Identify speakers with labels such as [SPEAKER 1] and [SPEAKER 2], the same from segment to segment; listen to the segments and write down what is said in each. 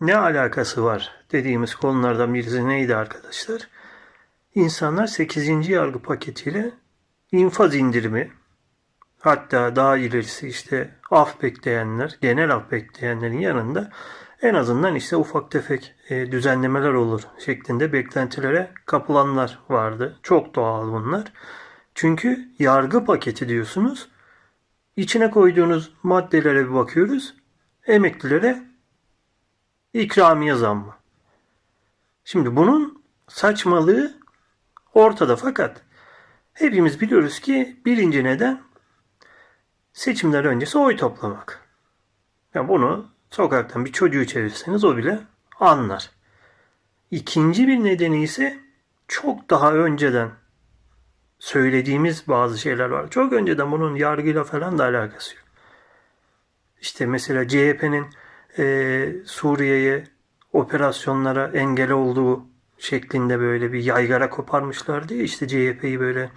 [SPEAKER 1] Ne alakası var dediğimiz konulardan birisi neydi arkadaşlar? İnsanlar 8. yargı paketiyle infaz indirimi hatta daha ilerisi işte af bekleyenler, genel af bekleyenlerin yanında en azından işte ufak tefek e, düzenlemeler olur şeklinde beklentilere kapılanlar vardı. Çok doğal bunlar. Çünkü yargı paketi diyorsunuz. İçine koyduğunuz maddelere bir bakıyoruz. Emeklilere ikramiye zammı. Şimdi bunun saçmalığı ortada fakat hepimiz biliyoruz ki birinci neden seçimler öncesi oy toplamak. Ya bunu sokaktan bir çocuğu çevirseniz o bile anlar. İkinci bir nedeni ise çok daha önceden söylediğimiz bazı şeyler var. Çok önceden bunun yargıyla falan da alakası yok. İşte mesela CHP'nin e, Suriye'ye operasyonlara engel olduğu şeklinde böyle bir yaygara koparmışlardı ya işte CHP'yi böyle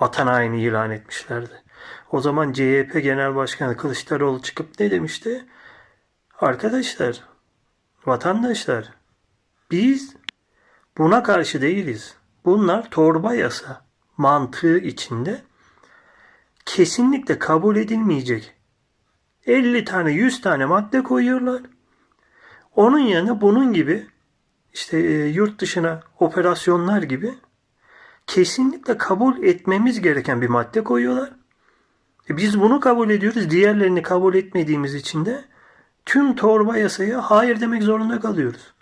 [SPEAKER 1] vatan haini ilan etmişlerdi. O zaman CHP Genel Başkanı Kılıçdaroğlu çıkıp ne demişti? Arkadaşlar, vatandaşlar biz buna karşı değiliz. Bunlar torba yasa mantığı içinde kesinlikle kabul edilmeyecek 50 tane 100 tane madde koyuyorlar. Onun yerine bunun gibi işte e, yurt dışına operasyonlar gibi kesinlikle kabul etmemiz gereken bir madde koyuyorlar. E biz bunu kabul ediyoruz. Diğerlerini kabul etmediğimiz için de tüm torba yasaya hayır demek zorunda kalıyoruz.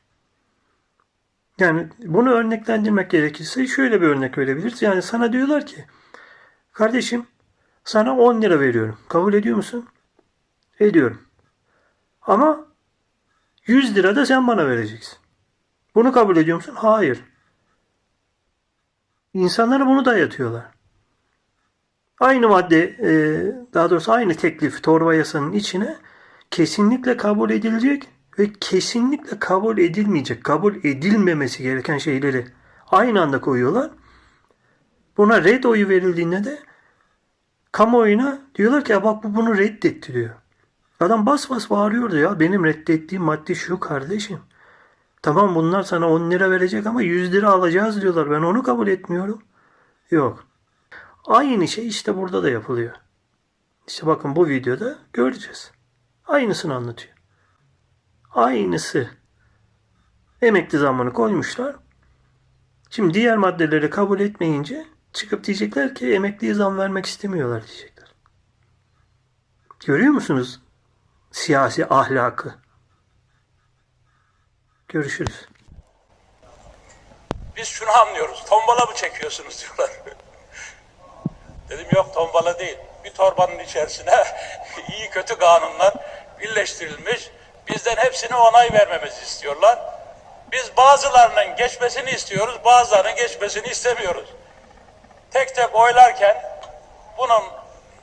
[SPEAKER 1] Yani bunu örneklendirmek gerekirse şöyle bir örnek verebiliriz. Yani sana diyorlar ki kardeşim sana 10 lira veriyorum. Kabul ediyor musun? Ediyorum. Ama 100 lira da sen bana vereceksin. Bunu kabul ediyor musun? Hayır. İnsanlara bunu dayatıyorlar. Aynı madde, e, daha doğrusu aynı teklif torba yasanın içine kesinlikle kabul edilecek ve kesinlikle kabul edilmeyecek, kabul edilmemesi gereken şeyleri aynı anda koyuyorlar. Buna red oyu verildiğinde de kamuoyuna diyorlar ki ya bak bu bunu reddetti diyor. Adam bas bas bağırıyordu ya benim reddettiğim madde şu kardeşim. Tamam bunlar sana 10 lira verecek ama 100 lira alacağız diyorlar. Ben onu kabul etmiyorum. Yok. Aynı şey işte burada da yapılıyor. İşte bakın bu videoda göreceğiz. Aynısını anlatıyor. Aynısı. Emekli zammını koymuşlar. Şimdi diğer maddeleri kabul etmeyince çıkıp diyecekler ki emekliye zam vermek istemiyorlar diyecekler. Görüyor musunuz siyasi ahlakı? Görüşürüz.
[SPEAKER 2] Biz şunu anlıyoruz. Tombala mı çekiyorsunuz diyorlar. Dedim yok tombala değil. Bir torbanın içerisine iyi kötü kanunlar birleştirilmiş. Bizden hepsine onay vermemizi istiyorlar. Biz bazılarının geçmesini istiyoruz, bazılarının geçmesini istemiyoruz. Tek tek oylarken bunun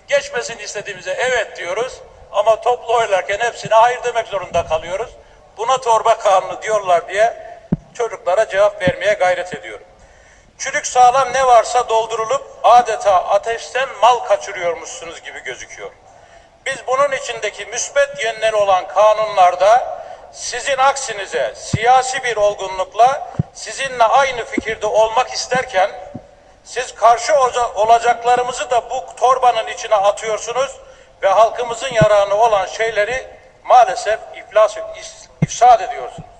[SPEAKER 2] geçmesini istediğimize evet diyoruz ama toplu oylarken hepsine hayır demek zorunda kalıyoruz. Buna torba kanunu diyorlar diye çocuklara cevap vermeye gayret ediyorum. Çürük sağlam ne varsa doldurulup adeta ateşten mal kaçırıyormuşsunuz gibi gözüküyor. Biz bunun içindeki müsbet yönleri olan kanunlarda sizin aksinize siyasi bir olgunlukla sizinle aynı fikirde olmak isterken siz karşı ola- olacaklarımızı da bu torbanın içine atıyorsunuz ve halkımızın yararına olan şeyleri maalesef iflas, ifsad ediyorsunuz.